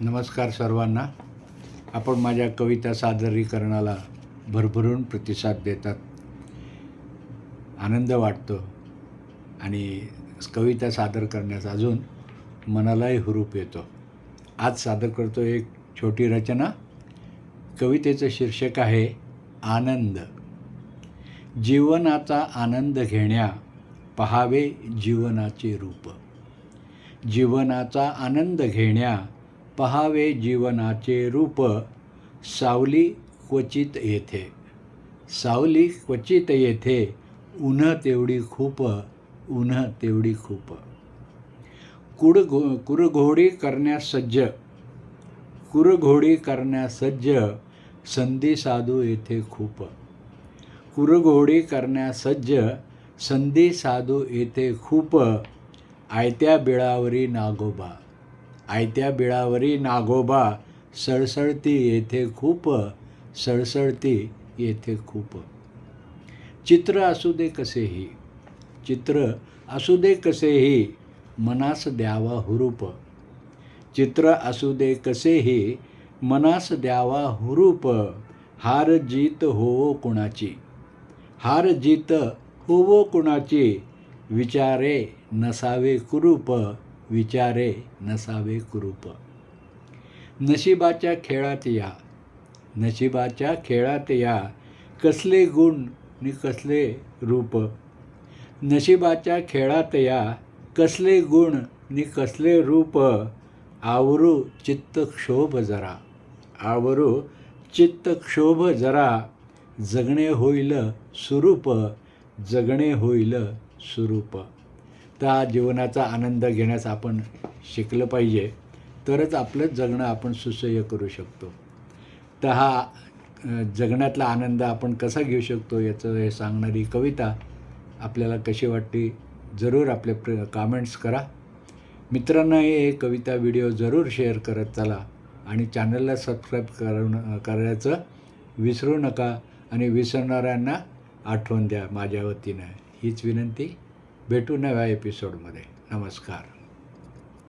नमस्कार सर्वांना. आपण माझ्या कविता सादरीकरणाला भरभरून प्रतिसाद देतात. आनंद वाटतो आणि कविता सादर करण्याचा अजून मनालाही हुरूप येतो. आज सादर करतो एक छोटी रचना. कवितेचं शीर्षक आहे आनंद. जीवनाचा आनंद घेण्या पहावे जीवनाचे रूप. जीवनाचा आनंद घेण्या पहावे जीवनाचे रूप सावली क्वचित येथे. सावली क्वचित येथे उन्ह तेवढी खूप उन्ह तेवढी खूप. कुडघो कुरघोडी करण्यास सज्ज कुरघोडी करण्यास सज्ज संधी साधू येथे खूप. कुरघोडी करण्यास सज्ज संधी साधू येथे खूप आयत्या बिळावरी नागोबा. आयत्या बिळावरी नागोबा सळसळती येथे खूप सळसळती येथे खूप. चित्र असू दे कसेही चित्र असू दे कसेही मनास द्यावा हुरूप. चित्र असू दे कसेही मनास द्यावा हुरूप. हार जीत होवो कुणाची? हार जीत होवो कुणाची? विचारे नसावे कुरूप. विचारे नसावे कुरूप. नशिबाच्या खेळात या. नशिबाच्या खेळात या. कसले गुण नि कसले रूप. नशिबाच्या खेळात या. कसले गुण नि कसले रूप. आवरू चित्त क्षोभ जरा. आवरू चित्त क्षोभ जरा. जगणे होईल स्वरूप जगणे होईल सुरूप. तर हा जीवनाचा आनंद घेण्यास आपण शिकलं पाहिजे. तरच आपलं जगणं आपण सुसह्य करू शकतो. तर हा जगण्यातला आनंद आपण कसा घेऊ शकतो याचं हे सांगणारी कविता आपल्याला कशी वाटली जरूर आपले प्र कामेंट्स करा. मित्रांना हे कविता व्हिडिओ जरूर शेअर करत चला आणि चॅनलला सबस्क्राईब करून करायचं विसरू नका आणि विसरणाऱ्यांना आठवण द्या माझ्या वतीनं. हीच विनंती. भेटू नव्या एपिसोडमध्ये नमस्कार.